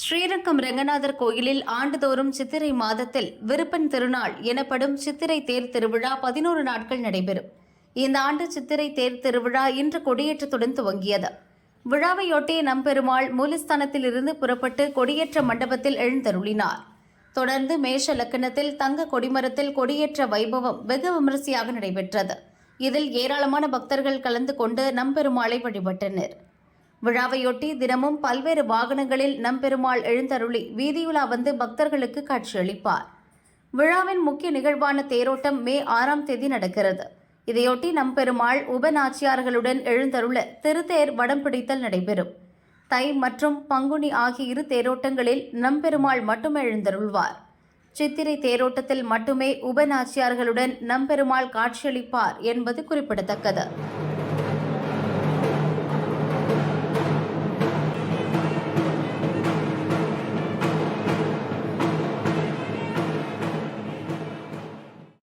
ஸ்ரீரங்கம் ரங்கநாதர் கோயிலில் ஆண்டுதோறும் சித்திரை மாதத்தில் விருப்பன் திருநாள் எனப்படும் சித்திரை தேர் திருவிழா பதினோரு நாட்கள் நடைபெறும். இந்த ஆண்டு சித்திரை தேர் திருவிழா இன்று கொடியேற்றத்துடன் துவங்கியது. விழாவையொட்டி நம்பெருமாள் மூலஸ்தானத்திலிருந்து புறப்பட்டு கொடியேற்ற மண்டபத்தில் எழுந்தருளினார். தொடர்ந்து மேஷ லக்கணத்தில் தங்க கொடிமரத்தில் கொடியேற்ற வைபவம் வெகு விமரிசையாக நடைபெற்றது. இதில் ஏராளமான பக்தர்கள் கலந்து கொண்டு நம்பெருமாளை வழிபட்டனர். விழாவையொட்டி தினமும் பல்வேறு வாகனங்களில் நம்பெருமாள் எழுந்தருளி வீதியுலா வந்து பக்தர்களுக்கு காட்சியளிப்பார். விழாவின் முக்கிய நிகழ்வான தேரோட்டம் மே ஆறாம் தேதி நடக்கிறது. இதையொட்டி நம்பெருமாள் உபநாச்சியார்களுடன் எழுந்தருள திருத்தேர் வடம் பிடித்தல் நடைபெறும். தை மற்றும் பங்குனி ஆகிய இரு தேரோட்டங்களில் நம்பெருமாள் மட்டும் எழுந்தருள்வார். சித்திரை தேரோட்டத்தில் மட்டுமே உபநாச்சியார்களுடன் நம்பெருமாள் காட்சியளிப்பார் என்பது குறிப்பிடத்தக்கது.